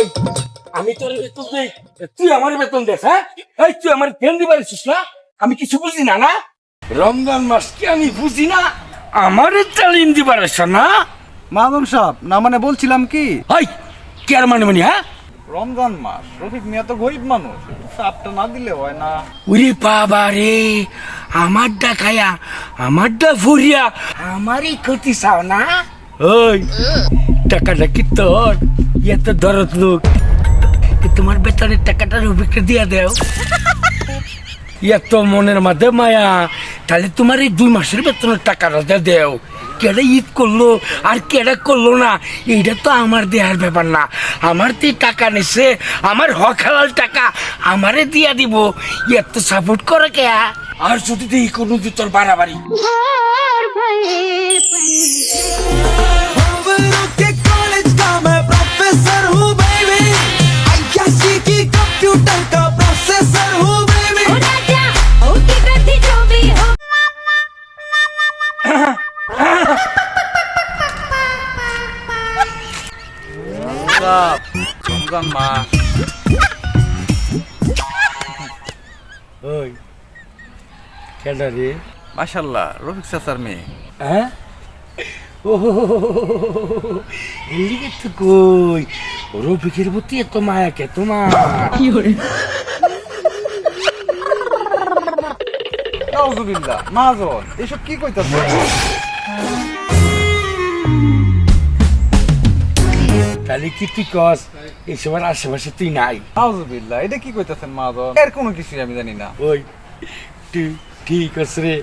ওই আমি তোর বেতন দেই। তুই আমার বেতন দেস হ্যাঁ? এই তুই আমার না? আমি কিছু বুঝি না না? রমজান মাস কি আমি বুঝি না? আমার তালিম না? মাদন সাহেব না মানে বলছিলাম কি? হাই কে আর মানে মানে হ্যাঁ? রমজান মাস রফিক মিয়া তো গরিব মানুষ চাপটা না দিলে হয় না। ওরে বাবা রে আমার আমারটা খায়া আমারটা ফুরিয়া আমারই ক্ষতি চাও না? ওই। টাকাটা কি তোর? ইয়ে তো দরদ লোক। তোমার বেতনের টাকাটা রুবিকে দিয়া দেও। ইয়ে তো মনের মধ্যে মায়া। তাহলে তোমার এই দুই মাসের বেতনের টাকাটা দেও। কেডা ঈদ করল আর কেডা করল না এইটা তো আমার দেহার ব্যাপার না। আমার তো টাকা নিছে আমার হক হালাল টাকা আমারে দিয়া দিব। ইয়ে তো সাপোর্ট করে কে? আর যদি দেখি কোনো দি তোর বাড়াবাড়ি भर कंप्यूटर का प्रोसेसर हूँ बेबी हो राजा हो की गति जो भी हो রমজান মাস ওই কেডা রে মাশাল্লাহ রফিক চাচার মেয়ে হ্যাঁ ও এলিগে রফিকের প্রতি এত মায়া কে তোমার মাজন এসব কি কইতাছ তুই কস এইসবের আশেপাশে তুই নাই কি কইতাছেন মাজন এর কোনো কিছুই আমি জানি না ওই ঠিক আছে রে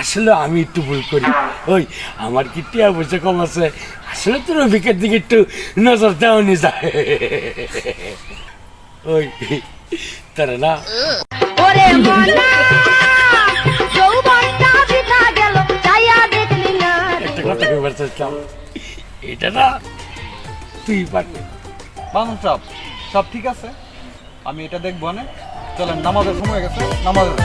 আসলে আমি একটু ভুল করি। ওই আমার কি টিয়া বসে কম আছে? আসলে তোর রফিকের দিকে একটু নজর দেওয়ানি যায়। ওই তারা না। মনা একটা কথা চাইছিলাম এটা না তুই পারবি। মাদন সাহেব সব ঠিক আছে? আমি এটা দেখব না চলেন নামাজের সময় গেছে নামাজের।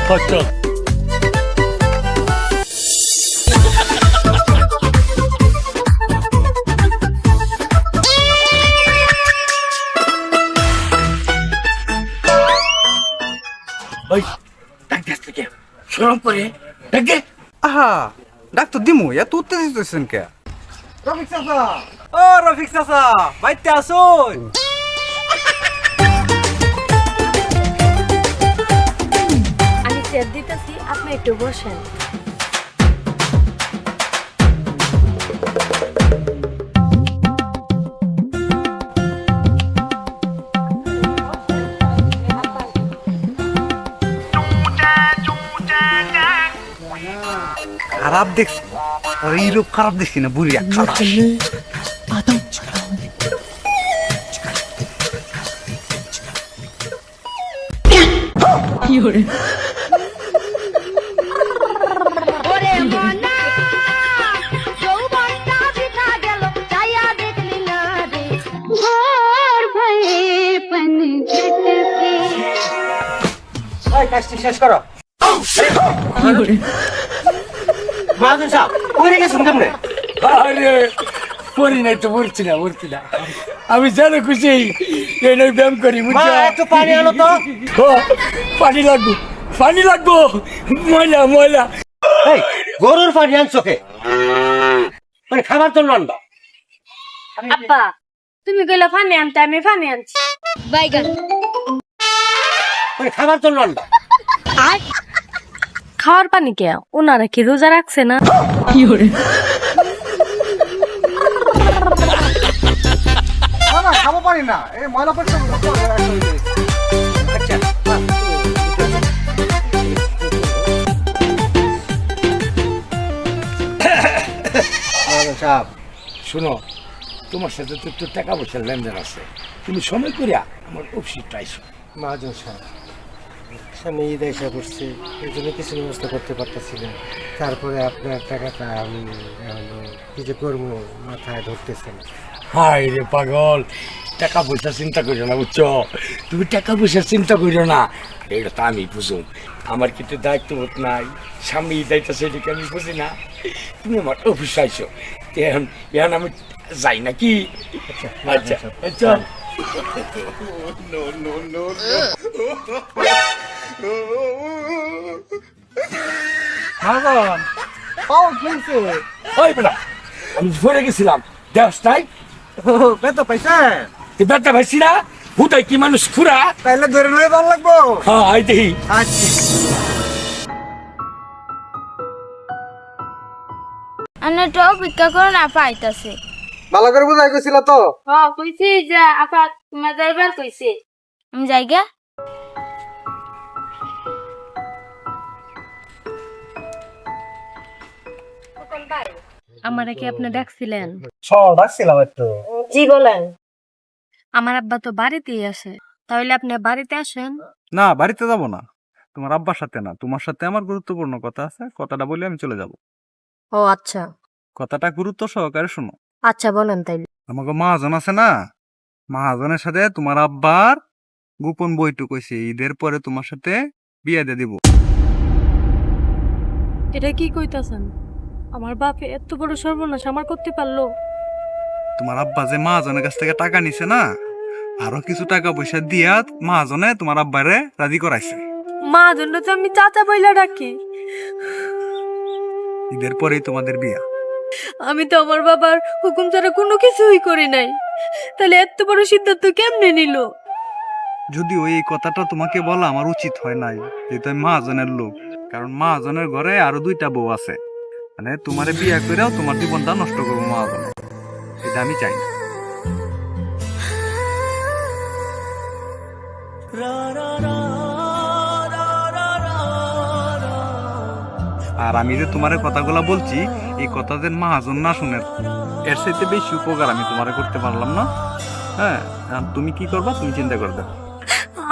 ওই ডাক দে থেকে সরম করে ডাকে আহা ডাক্তার দিমু এত উত্তেজিত হইছেন কে? রফিক চাচা। ও রফিক চাচা বাইতে আসুন। আমি চেয়ার দিতেছি আপনি একটু বসেন। খারাপ দেখছি। আর এই খারাপ দেখছি না বুড়ি এক খারাপ কাজটি শেষ করো। মাহাজন সাহেব পড়ে গেছেন কেমনে? আরে পড়ি নাই তো পড়ছি না পড়ছি না। আমি জানো খুশি এই নই ব্যায়াম করি মা বুঝছ একটু পানি আনো তো। পানি লাগবো পানি লাগবো। ময়লা ময়লা। এই গরুর পানি আনছো কে? মানে খাবার জন্য আনবা। আব্বা তুমি কইলা ফানি আনতে আমি ফানি আনছি। বাইগান মানে খাবার জন্য আনবা। আর খাওয়ার পানি কে? ওনারা কি রোজা রাখছে না? না না খাব পারি না। এই ময়লা পড়ছে আচ্ছা সাহেব শোনো তোমার সাথে তো একটু টাকা পয়সার লেনদেন আছে। তুমি সময় করিয়া আমার অফিসটা আইসো। মহাজন সাহেব সামনে ঈদ এসে পড়ছে এই জন্য কিছু ব্যবস্থা করতে পারতেছি না। তারপরে আপনার টাকাটা আমি এখন কিছু করব মাথায় ধরতেছে। না হাই রে পাগল টাকা পয়সা চিন্তা করিও না বুঝছ? তুমি টাকা পয়সার চিন্তা করিও না। এটা তো আমি বুঝুম আমার কিন্তু দায়িত্ববোধ নাই? সামনে আইতেছে এদিকে আমি বুঝি না? তুমি আমার অফিস আইসো এখন এখন আমি যাই নাকি? আচ্ছা। আচ্ছা। মাজন পাও ফেলছে ওই বেটা আমি পড়ে গেছিলাম। দেশ নাই? বেতো পাইছে? তুই বেটা ভাইছি না হুদাই কি মানুষ খুরা তাইলে ধরে লয়ে যাওয়া লাগবো? হ্যাঁ আই দেখি। আচ্ছা। আমি তো অপেক্ষা না পাইতাছে। ভালো করে বুঝাই গেছিল তো? কইছি যে আপা তোমার যাইবার কইছে। আমি যাই গে আমারে কি আপনি ডাকছিলেন? সব ডাকছিলাম একটু। জি বলেন। আমার আব্বা তো বাড়িতেই আছে। তাহলে আপনি বাড়িতে আসেন। না বাড়িতে যাব না। তোমার আব্বার সাথে না। তোমার সাথে আমার গুরুত্বপূর্ণ কথা আছে। কথাটা বলে আমি চলে যাব। ও আচ্ছা। কথাটা গুরুত্ব সহকারে শোনো। আচ্ছা বলেন তাইলে। আমাকে মহাজন আছে না? মহাজনের সাথে তোমার আব্বার গোপন বইটু কইছে ঈদের পরে তোমার সাথে বিয়ে দিয়ে দিব। এটা কি কইতাছেন? আমার বাপে এত বড় সর্বনাশ আমার করতে পারল? তোমার আব্বা যে মহাজনের কাছ থেকে টাকা নিছে না আরও কিছু টাকা পয়সা দিয়া মহাজনে তোমার আব্বারে রাজি করাইছে। মা জন্য তো আমি চাচা বইলা ডাকি। ঈদের পরেই তোমাদের বিয়া। আমি তো আমার বাবার হুকুম ছাড়া কোনো কিছুই করি নাই। তাহলে এত বড় সিদ্ধান্ত কেমনে নিল? যদিও এই কথাটা তোমাকে বলা আমার উচিত হয় নাই যেহেতু আমি মহাজনের লোক। কারণ মহাজনের ঘরে আরও দুইটা বউ আছে। মানে তোমারে বিয়া করেও তোমার জীবনটা নষ্ট করব মহাজনে। এটা আমি চাই না। আর আমি যে তোমার কথাগুলো বলছি এই কথা যে মহাজন না শুনে। এর সাথে বেশি উপকার আমি তোমার করতে পারলাম না। হ্যাঁ তুমি কি করবা তুমি চিন্তা করবে।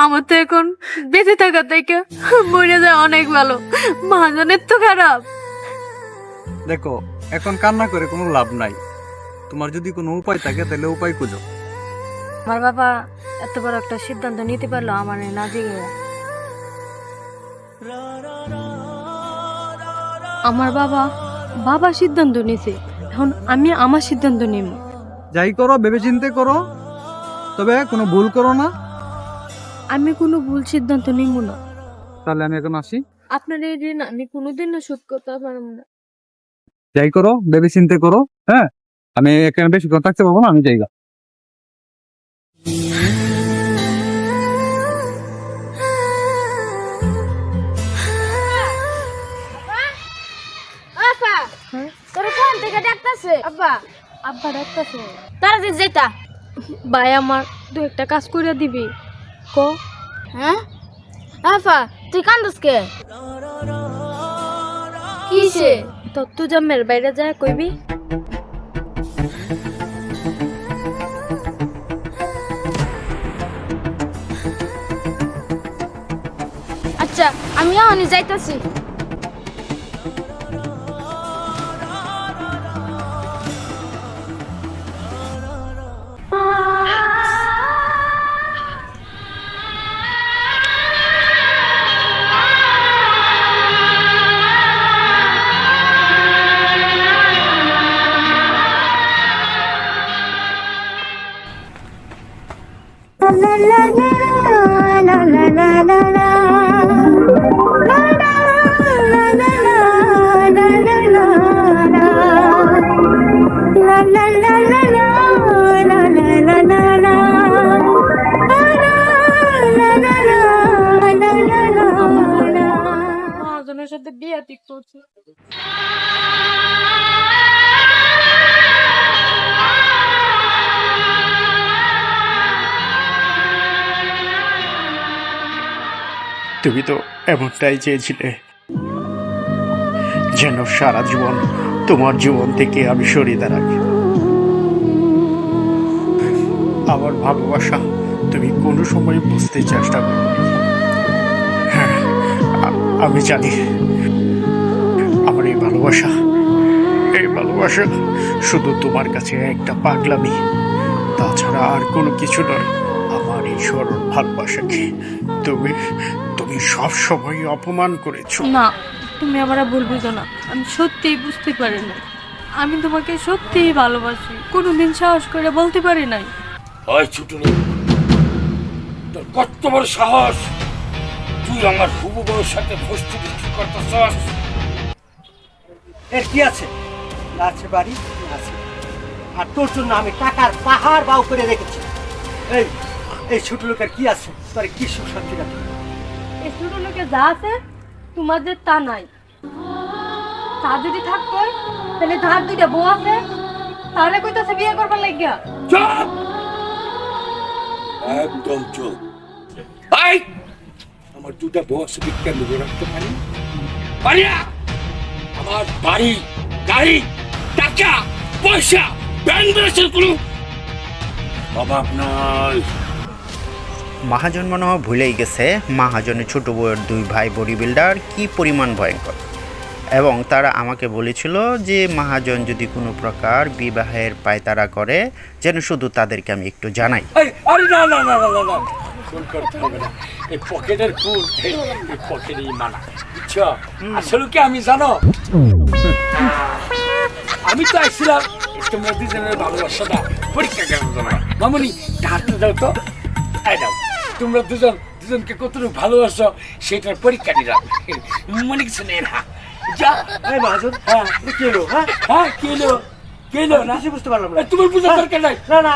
আমার তো এখন বেঁচে থাকা থেকে মরে যায় অনেক ভালো। মহাজনের তো খারাপ। দেখো এখন কান্না করে কোনো লাভ নাই। তোমার যদি কোনো উপায় থাকে তাহলে উপায় খুঁজো। আমার বাবা এত বড় একটা সিদ্ধান্ত নিতে পারল আমার না জেগে। আমার বাবা বাবা সিদ্ধান্ত নিছে এখন আমি আমার সিদ্ধান্ত নিব। যাই করো ভেবে চিন্তে করো তবে কোনো ভুল করো না। আমি কোনো ভুল সিদ্ধান্ত নিব না। তাহলে আমি এখন আসি। আপনার এই ঋণ আমি কোনোদিন না শোধ করতে পারব না। যাই করো ভেবে চিন্তে করো হ্যাঁ? আমি এখানে বেশি কথা থাকতে পারব না আমি যাই ডাকতাছে? আব্বা। আব্বা ডাকতেছে। তারা যে যেটা ভাই আমার দু একটা কাজ করে দিবি। ক? হ্যাঁ? আপা তুই কান্দস কে? কিসে? তো তুই জামের বাইরে যায় কইবি। আচ্ছা আমি এখনই যাইতাছি। সাথে বিয়ে ঠিক করছে তুমি তো এমনটাই চেয়েছিলে। যেন সারা জীবন তোমার জীবন থেকে আমি সরিয়ে দাঁড়াই। আমার ভালোবাসা তুমি কোনো সময় বুঝতে চেষ্টা করো হ্যাঁ আমি জানি। আমার এই ভালোবাসা এই ভালোবাসা শুধু তোমার কাছে একটা পাগলামি, তাছাড়া আর কোনো কিছু নয়। সরল ভালোবাসাকে। তুমি তুমি সব সময় অপমান করেছ। না তুমি আমার আর ভুল বুঝো না। আমি সত্যিই বুঝতে পারি না আমি তোমাকে সত্যিই ভালোবাসি। কোনোদিন সাহস করে বলতে পারি নাই। হয় ছোট লোক তোর কত বড় সাহস। তুই আমার হুবু বউর সাথে ফষ্টি বিক্রি করতেছস। এর কি আছে? না আছে বাড়ি না আছে। আর তোর জন্য আমি টাকার পাহাড় বাউ করে রেখেছি। এই এই ছোট লোকের কি আছে? তোর কি সুখ শান্তি রাখবে এই ছোট লোকে যা আছে তোমাদের তা নাই। তা যদি থাকতো তাহলে ধার দুইটা বউ আছে তাহলে কইতাছে বিয়ে করবার লাগিয়া। চুপ! একদম চুপ। ভাই আমার দুটা বস বিজ্ঞান লোক রাখতে পারি? পারি না! আমার বাড়ি গাড়ি টাকা পয়সা ব্যাংক ব্যালেন্সের কোনো অভাব নাই। মহাজন মনে হয় ভুলেই গেছে। মহাজনের ছোট বউয়ের দুই ভাই বডি বিল্ডার কী পরিমাণ ভয়ঙ্কর। এবং তারা আমাকে বলেছিল যে মহাজন যদি কোনো প্রকার বিবাহের পায়তারা করে যেন শুধু তাদেরকে আমি একটু জানাই। এই, আরে না না না না না না। খুন করতে হবে না। এই পকেটের খুন এই এই পকেটেই মানা বুঝছ আসলে কি আমি জানো? আমি তো আসছিলাম দুজনের ভালোবাসাটা পরীক্ষা মামনি হাতটা দাও তো। দাও তোমরা দুজন দুজনকে কতটুকু ভালোবাসো সেটার পরীক্ষা নিলাম মনে কিছু নেই না যা। এই মহাজন হ্যাঁ। কি হলো হ্যাঁ? হ্যাঁ কেলো কেলো না কিছু বুঝতে পারলাম না। তোমার বুঝার দরকার নাই। না না